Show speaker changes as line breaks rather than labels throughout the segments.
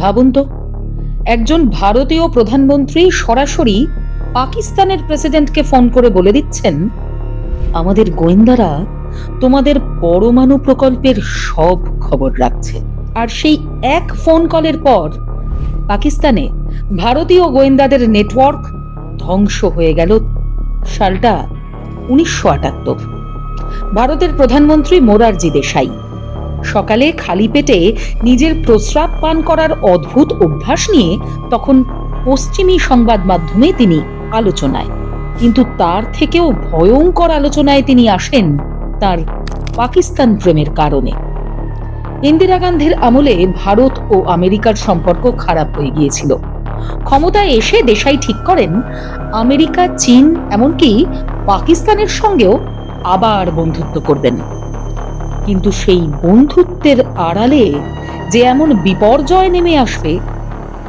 ভাবুন তো। একজন ভারতীয় প্রধানমন্ত্রী সরাসরি পাকিস্তানের প্রেসিডেন্টকে ফোন করে বলে দিচ্ছেন, আমাদের গোয়েন্দারা তোমাদের পরমাণু প্রকল্পের সব খবর রাখছে। আর সেই এক ফোন কলের পর পাকিস্তানে ভারতীয় গোয়েন্দাদের নেটওয়ার্ক ধ্বংস হয়ে গেল সালটা উনিশশো আটাত্তর। ভারতের প্রধানমন্ত্রী মোরারজি দেশাই সকালে খালি পেটে নিজের প্রস্রাব পান করার অদ্ভুত অভ্যাস নিয়ে তখন পশ্চিমী সংবাদ মাধ্যমে তিনি আলোচনায়। কিন্তু তার থেকেও ভয়ঙ্কর আলোচনায় তিনি আসেন তার পাকিস্তান প্রেমের কারণে। ইন্দিরা গান্ধীর আমলে ভারত ও আমেরিকার সম্পর্ক খারাপ হয়ে গিয়েছিল। ক্ষমতায় এসে দেশাই ঠিক করেন, আমেরিকা, চীন, এমনকি পাকিস্তানের সঙ্গেও আবার বন্ধুত্ব করবেন। কিন্তু সেই বন্ধুত্বের আড়ালে যে এমন বিপর্যয় নেমে আসবে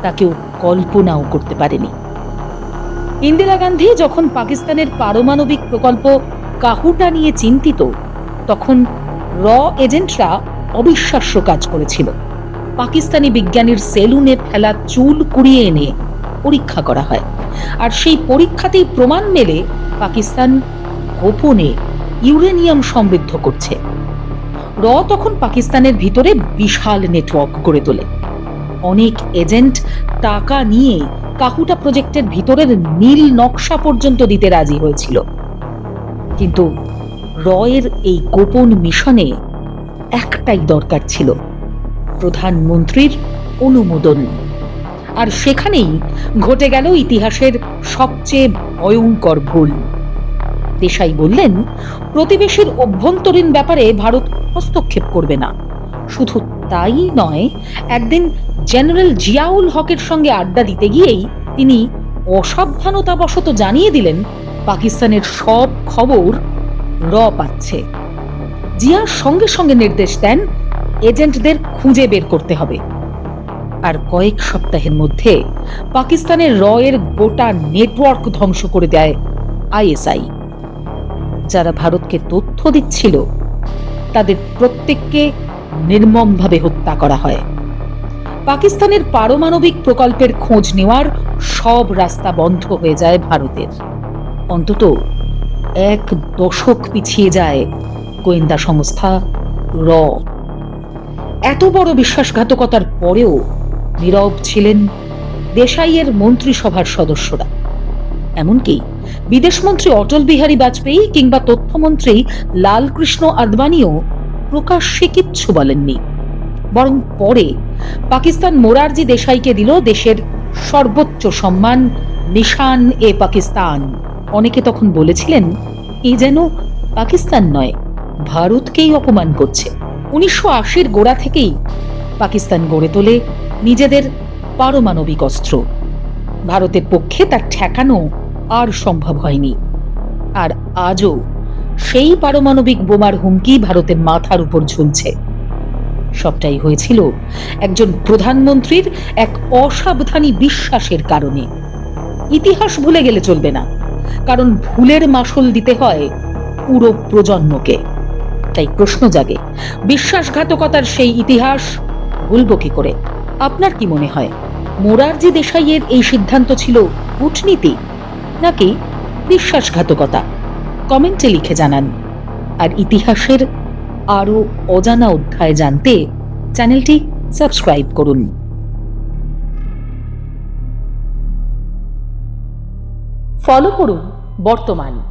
তা কেউ কল্পনাও করতে পারেনি। ইন্দিরা গান্ধী যখন পাকিস্তানের পারমাণবিক প্রকল্প কাহুটা নিয়ে চিন্তিত, তখন র এজেন্টরা অবিশ্বাস্য কাজ করেছিল। পাকিস্তানি বিজ্ঞানীর সেলুনে ফেলা চুল কুড়িয়ে এনে পরীক্ষা করা হয়। আর সেই পরীক্ষাতেই প্রমাণ মেলে, পাকিস্তান গোপনে ইউরেনিয়াম সমৃদ্ধ করছে। র তখন পাকিস্তানের ভিতরে বিশাল নেটওয়ার্ক গড়ে তোলে। অনেক এজেন্ট টাকা নিয়ে কাহুটা প্রজেক্টের ভিতরের নীল নকশা পর্যন্ত দিতে রাজি হয়েছিল। কিন্তু রয়ের এই গোপন মিশনে একটাই দরকার ছিল, প্রধানমন্ত্রীর অনুমোদন। আর সেখানেই ঘটে গেল ইতিহাসের সবচেয়ে ভয়ঙ্কর ভুল। দেশাই বললেন, প্রতিবেশীর অভ্যন্তরীণ ব্যাপারে ভারত হস্তক্ষেপ করবে না। শুধু তাই নয়, একদিন জেনারেল জিয়াউল হকের সঙ্গে আড্ডা দিতে গিয়েই তিনি অসাবধানতাবশত জানিয়ে দিলেন, পাকিস্তানের সব খবর র পাচ্ছে। জিয়া সঙ্গে সঙ্গে নির্দেশ দেন, এজেন্টদের খুঁজে বের করতে হবে। আর কয়েক সপ্তাহের মধ্যে পাকিস্তানের র এর গোটা নেটওয়ার্ক ধ্বংস করে দেয় আইএসআই। যারা ভারতকে তথ্য দিচ্ছিল, তাদের প্রত্যেককে নির্মমভাবে হত্যা করা হয়। পাকিস্তানের পারমাণবিক প্রকল্পের খোঁজ নেওয়ার সব রাস্তা বন্ধ হয়ে যায় ভারতের। অন্তত এক দশক পিছিয়ে যায় গোয়েন্দা সংস্থা র। এত বড় বিশ্বাসঘাতকতার পরেও নীরব ছিলেন দেশাইয়ের মন্ত্রিসভার সদস্যরা। এমনকি বিদেশমন্ত্রী অটল বিহারী বাজপেয়ী কিংবা তথ্যমন্ত্রী লালকৃষ্ণ আদবানিও প্রকাশ্যে কিচ্ছু বলেননি। বরং পরে পাকিস্তান মোরারজি দেশাইকে দিল দেশের সর্বোচ্চ সম্মান, নিশান এ পাকিস্তান। অনেকে তখন বলেছিলেন, এ যেন পাকিস্তান নয়, ভারতকেই অপমান করছে। উনিশশো আশির গোড়া থেকেই পাকিস্তান গড়ে তোলে নিজেদের পারমাণবিক অস্ত্র। ভারতের পক্ষে তার ঠেকানো আর সম্ভব হয়নি। আর আজও সেই পারমাণবিক বোমার হুমকি ভারতের মাথার উপর ঝুলছে। সবটাই হয়েছিল একজন প্রধানমন্ত্রীর এক অসাবধানী বিশ্বাসের কারণে। ইতিহাস ভুলে গেলে চলবে না, কারণ ভুলের মাসুল দিতে হয় পুরো প্রজন্মকে। তাই প্রশ্ন জাগে, বিশ্বাসঘাতকতার সেই ইতিহাস ভুলব কি করে? আপনার কি মনে হয়, মোরারজি দেশাইয়ের এই সিদ্ধান্ত ছিল কূটনীতি? নাকি বিশ্বাসঘাতকতা। কমেন্টে লিখে জানান। আর ইতিহাসের আরও অজানা অধ্যায় জানতে চ্যানেলটি সাবস্ক্রাইব করুন। ফলো করুন বর্তমান।